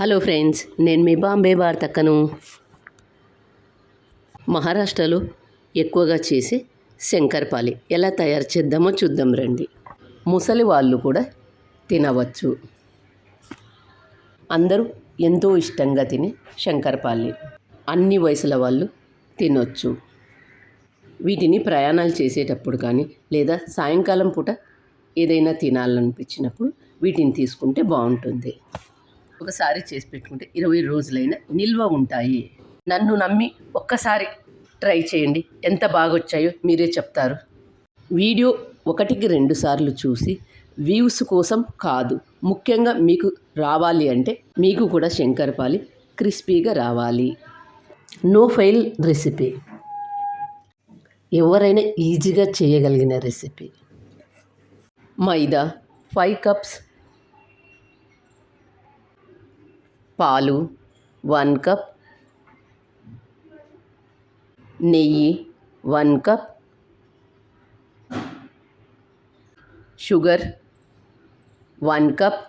Hello friends నేను మీ బాంబే భారతక్కను మహారాష్ట్రలో ఎక్కువగా చేసే శంకరపాలి ఎలా తయారు చేద్దామో చూద్దాం రండి. ముసలి వాళ్ళు కూడా తినవచ్చు. అందరూ ఎంతో ఇష్టంగా తినే శంకరపాలి అన్ని వయసుల వాళ్ళు తినొచ్చు. వీటిని ప్రయాణాలు చేసేటప్పుడు కానీ లేదా సాయంకాలం పూట ఏదైనా తినాలనిపించినప్పుడు వీటిని తీసుకుంటే బాగుంటుంది. ఒకసారి చేసి పెట్టుకుంటే ఇరవై రోజులైనా నిల్వ ఉంటాయి. నన్ను నమ్మి ఒక్కసారి ట్రై చేయండి. ఎంత బాగా వచ్చాయో మీరే చెప్తారు. వీడియో ఒకటికి రెండు సార్లు చూసి వ్యూస్ కోసం కాదు ముఖ్యంగా మీకు రావాలి అంటే మీకు కూడా శంకరపాలి క్రిస్పీగా రావాలి. No fail recipe. ఎవరైనా ఈజీగా చేయగలిగిన రెసిపీ. మైదా ఫైవ్ కప్స్ పాలు వన్ కప్ నెయ్యి one cup sugar one cup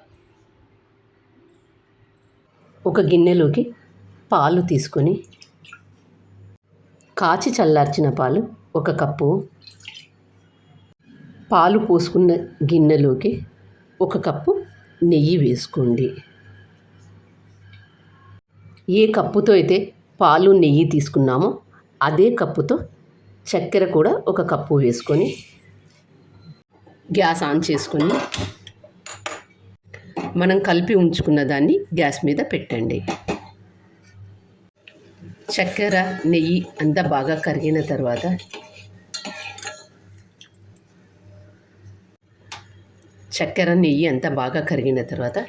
ఒక గిన్నెలోకి పాలు తీసుకొని కాచి చల్లార్చిన పాలు ఒక కప్పు. పాలు పోసుకున్న గిన్నెలోకి ఒక కప్పు నెయ్యి వేసుకోండి. ఏ కప్పుతో అయితే పాలు నెయ్యి తీసుకున్నామో అదే కప్పుతో చక్కెర కూడా ఒక కప్పు వేసుకొని గ్యాస్ ఆన్ చేసుకొని మనం కలిపి ఉంచుకున్న దాన్ని గ్యాస్ మీద పెట్టండి. చక్కెర నెయ్యి అంతా బాగా కరిగిన తర్వాత చక్కెర నెయ్యి అంతా బాగా కరిగిన తర్వాత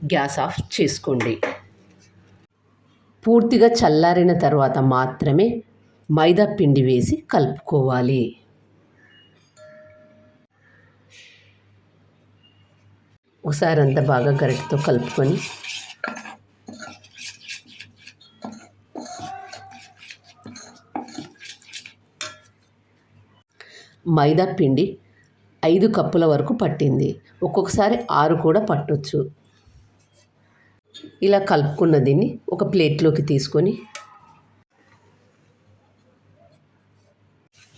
గ్యాస్ ఆఫ్ చేసుకోండి. పూర్తిగా చల్లారిన తర్వాత మాత్రమే మైదా పిండి వేసి కలుపుకోవాలి. ఒకసారి అంతా బాగా గరిటతో కలుపుకొని మైదా పిండి ఐదు కప్పుల వరకు పట్టింది. ఒక్కొక్కసారి ఆరు కూడా పట్టొచ్చు. ఇలా కలుపుకున్న దీన్ని ఒక ప్లేట్లోకి తీసుకొని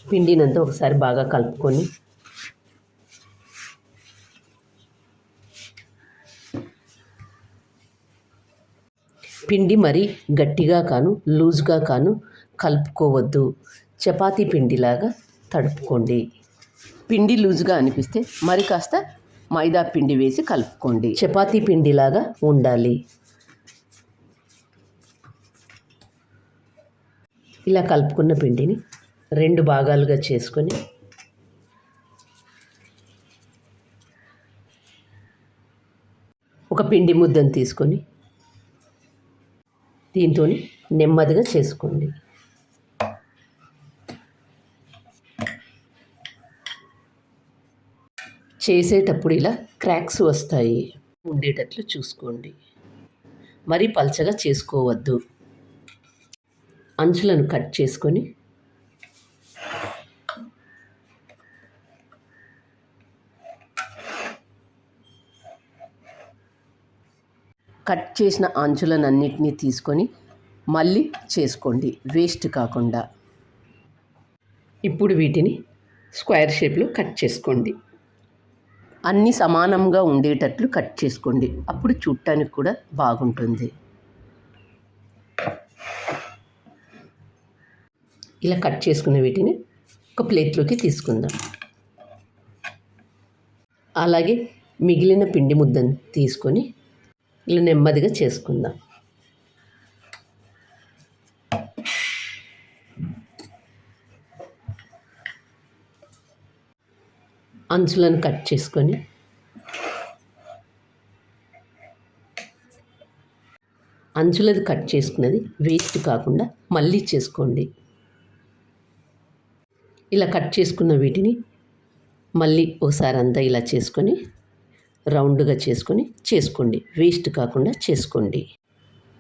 పిండినంత ఒకసారి బాగా కలుపుకొని పిండి మరి గట్టిగా కాను లూజ్గా కాను కలుపుకోవద్దు. చపాతీ పిండిలాగా తడుపుకోండి. పిండి లూజ్గా అనిపిస్తే మరి కాస్త మైదా పిండి వేసి కలుపుకోండి. చపాతీ పిండిలాగా ఉండాలి. ఇలా కలుపుకున్న పిండిని రెండు భాగాలుగా చేసుకొని ఒక పిండి ముద్దను తీసుకొని దీంతో నెమ్మదిగా చేసుకోండి. చేసేటప్పుడు ఇలా క్రాక్స్ వస్తాయి. ఉండేటట్లు చూసుకోండి. మరీ పల్చగా చేసుకోవద్దు. అంచులను కట్ చేసుకొని కట్ చేసిన అంచులనన్నిటినీ తీసుకొని మళ్ళీ చేసుకోండి. వేస్ట్ కాకుండా. ఇప్పుడు వీటిని స్క్వేర్ షేప్లో కట్ చేసుకోండి. అన్నీ సమానంగా ఉండేటట్లు కట్ చేసుకోండి. అప్పుడు చూడటానికి కూడా బాగుంటుంది. ఇలా కట్ చేసుకున్న వీటిని ఒక ప్లేట్లోకి తీసుకుందాం. అలాగే మిగిలిన పిండి ముద్దను తీసుకొని ఇలా నెమ్మదిగా చేసుకుందాం. అంచులను కట్ చేసుకొని అంచులది కట్ చేసుకున్నది వేస్ట్ కాకుండా మళ్ళీ చేసుకోండి. ఇలా కట్ చేసుకున్న వీటిని మళ్ళీ ఒకసారి అంతా ఇలా చేసుకొని రౌండ్గా చేసుకొని చేసుకోండి. వేస్ట్ కాకుండా చేసుకోండి.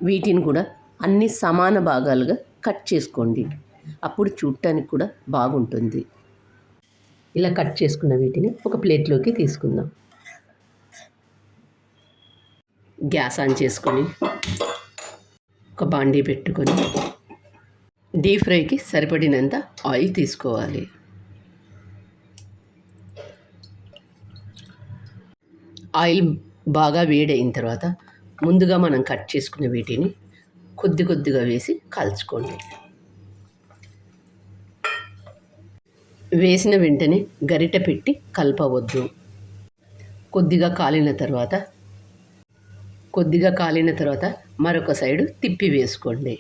వీటిని కూడా అన్ని సమాన భాగాలుగా కట్ చేసుకోండి. అప్పుడు చూడటానికి కూడా బాగుంటుంది. ఇలా కట్ చేసుకున్న వీటిని ఒక ప్లేట్లోకి తీసుకుందాం. గ్యాస్ ఆన్ చేసుకొని ఒక బాండీ పెట్టుకొని డీప్ ఫ్రైకి సరిపడినంత ఆయిల్ తీసుకోవాలి. ఆయిల్ బాగా వేడైన తర్వాత ముందుగా మనం కట్ చేసుకున్న వీటిని కొద్ది కొద్దిగా వేసి కాల్చుకోండి. వేసిన వెంటనే గరిట పెట్టి కలపవద్దు. కొద్దిగా కాలిన తర్వాత కొద్దిగా కాలిన తర్వాత మరొక సైడు తిప్పి వేసుకోండి.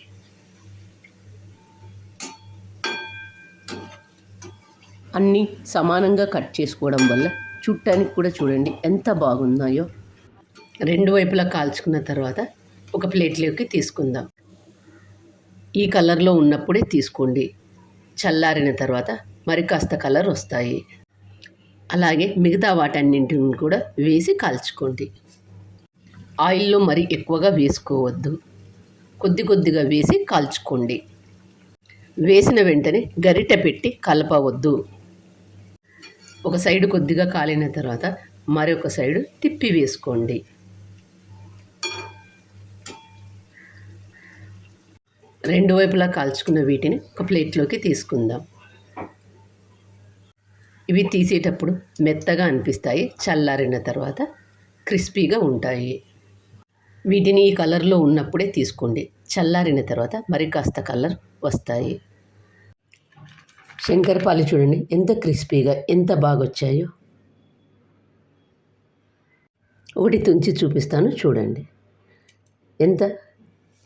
అన్నీ సమానంగా కట్ చేసుకోవడం వల్ల చుట్టానికి కూడా చూడండి ఎంత బాగున్నాయో. రెండు వైపులా కాల్చుకున్న తర్వాత ఒక ప్లేట్లోకి తీసుకుందాం. ఈ కలర్లో ఉన్నప్పుడే తీసుకోండి. చల్లారిన తర్వాత మరి కాస్త కలర్ వస్తాయి. అలాగే మిగతా వాటన్నింటిని కూడా వేసి కాల్చుకోండి. ఆయిల్లో మరి ఎక్కువగా వేసుకోవద్దు. కొద్ది కొద్దిగా వేసి కాల్చుకోండి. వేసిన వెంటనే గరిట పెట్టి కలపవద్దు. ఒక సైడు కొద్దిగా కాలిన తర్వాత మరొక సైడు తిప్పి వేసుకోండి. రెండు వైపులా కాల్చుకున్న వీటిని ఒక ప్లేట్లోకి తీసుకుందాం. ఇవి తీసేటప్పుడు మెత్తగా అనిపిస్తాయి చల్లారిన తర్వాత క్రిస్పీగా ఉంటాయి. వీటిని ఈ కలర్లో ఉన్నప్పుడే తీసుకోండి. చల్లారిన తర్వాత మరి కాస్త కలర్ వస్తాయి. శంకరపాలి చూడండి ఎంత క్రిస్పీగా ఎంత బాగా వచ్చాయో ఒకటి తుంచి చూపిస్తాను చూడండి. ఎంత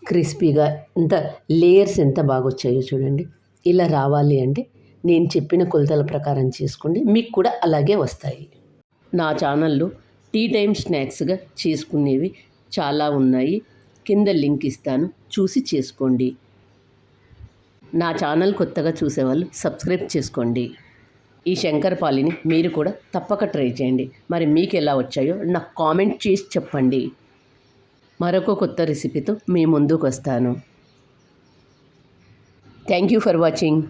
క్రిస్పీగా ఎంత లేయర్స్ ఎంత బాగా వచ్చాయో చూడండి. ఇలా రావాలి అంటే నేను చెప్పిన కొలతల ప్రకారం చేసుకోండి మీకు కూడా అలాగే వస్తాయి. నా ఛానల్లో టీ టైమ్ స్నాక్స్గా చేసుకునేవి చాలా ఉన్నాయి. కింద లింక్ ఇస్తాను చూసి చేసుకోండి. నా ఛానల్ కొత్తగా చూసేవాళ్ళు సబ్స్క్రైబ్ చేసుకోండి. ఈ శంకరపాలిని మీరు కూడా తప్పక ట్రై చేయండి. మరి మీకు ఎలా వచ్చాయో నాకు కామెంట్ చేసి చెప్పండి. మరొక కొత్త రెసిపీతో మీ ముందుకు వస్తాను. Thank you for watching.